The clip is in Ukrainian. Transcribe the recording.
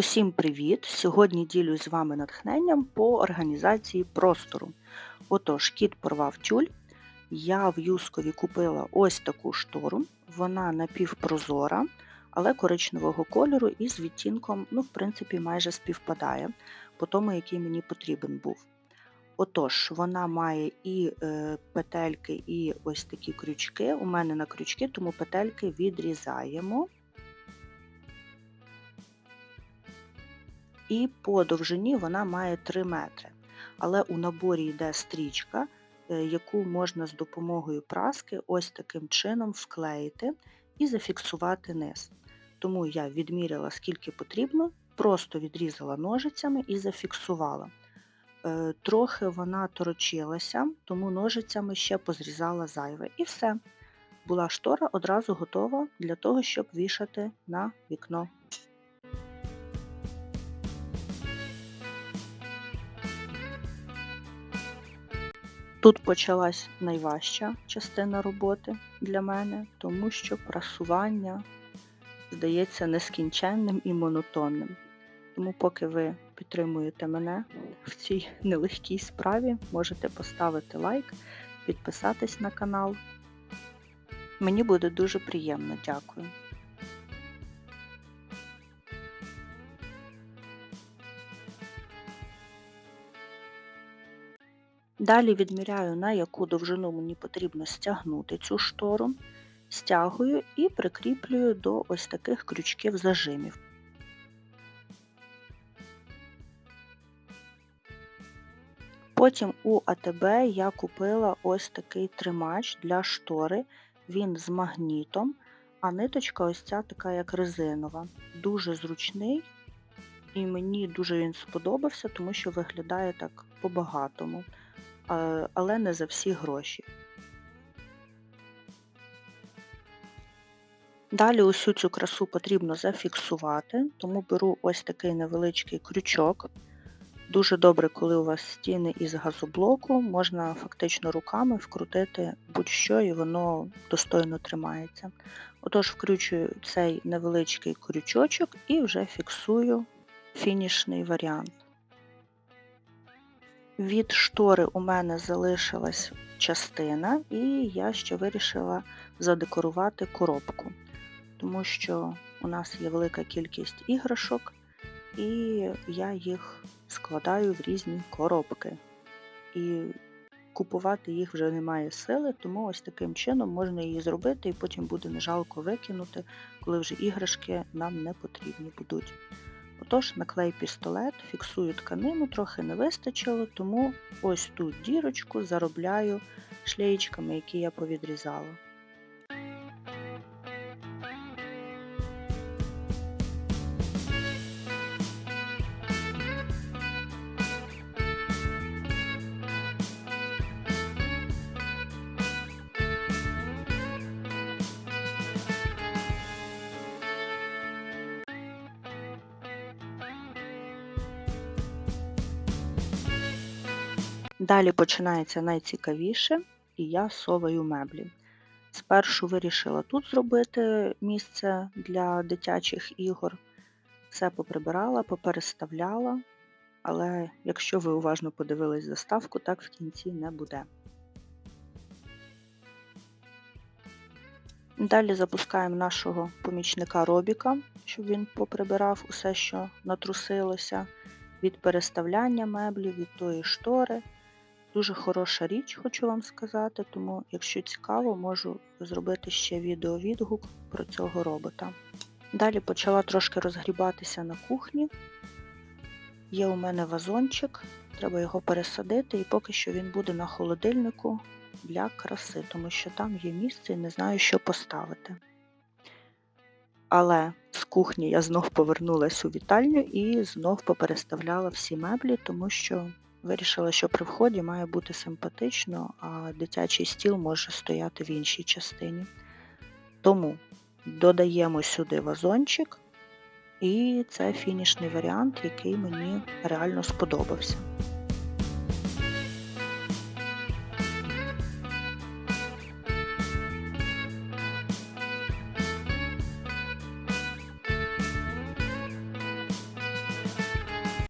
Усім привіт! Сьогодні ділюсь з вами натхненням по організації простору. Отож, кіт порвав тюль. Я в Юскові купила ось таку штору. Вона напівпрозора, але коричневого кольору і з відтінком, ну, в принципі, майже співпадає по тому, який мені потрібен був. Отож, вона має і е, петельки, і ось такі крючки. У мене на крючки, тому петельки відрізаємо. І по довжині вона має 3 метри. Але у наборі йде стрічка, е, яку можна з допомогою праски ось таким чином вклеїти і зафіксувати низ. Тому я відміряла, скільки потрібно, просто відрізала ножицями і зафіксувала. Е, трохи вона торочилася, тому ножицями ще позрізала зайве. І все. Була штора одразу готова для того, щоб вішати на вікно. Тут почалась найважча частина роботи для мене, тому що прасування здається нескінченним і монотонним. Тому, поки ви підтримуєте мене в цій нелегкій справі, можете поставити лайк, підписатись на канал. Мені буде дуже приємно, дякую. Далі відміряю, на яку довжину мені потрібно стягнути цю штору, стягую і прикріплюю до ось таких крючків зажимів. Потім у АТБ я купила ось такий тримач для штори, він з магнітом, а ниточка ось ця така як резинова. Дуже зручний, і мені дуже він сподобався, тому що виглядає так по-багатому але не за всі гроші. Далі усю цю красу потрібно зафіксувати, тому беру ось такий невеличкий крючок. Дуже добре, коли у вас стіни із газоблоку, можна фактично руками вкрутити будь-що і воно достойно тримається. Отож, вкручую цей невеличкий крючочок і вже фіксую фінішний варіант. Від штори у мене залишилась частина, і я ще вирішила задекорувати коробку, тому що у нас є велика кількість іграшок, і я їх складаю в різні коробки. І купувати їх вже немає сили, тому ось таким чином можна її зробити, і потім буде не жалко викинути, коли вже іграшки нам не потрібні будуть. Отож, наклей пістолет, фіксую тканину, трохи не вистачило, тому ось ту дірочку заробляю шлеєчками, які я повідрізала. Далі починається найцікавіше, і я соваю меблі. Спершу вирішила тут зробити місце для дитячих ігор. Все поприбирала, попереставляла, але якщо ви уважно подивились заставку, так в кінці не буде. Далі запускаємо нашого помічника Робіка, щоб він поприбирав усе, що натрусилося, від переставляння меблів, від тої штори. Дуже хороша річ, хочу вам сказати, тому, якщо цікаво, можу зробити ще відеовідгук про цього робота. Далі почала трошки розгрібатися на кухні. Є у мене вазончик, треба його пересадити, і поки що він буде на холодильнику для краси, тому що там є місце і не знаю, що поставити. Але з кухні я знов повернулася у вітальню і знов попереставляла всі меблі, тому що Вирішила, що при вході має бути симпатично, а дитячий стіл може стояти в іншій частині. Тому додаємо сюди вазончик, і це фінішний варіант, який мені реально сподобався.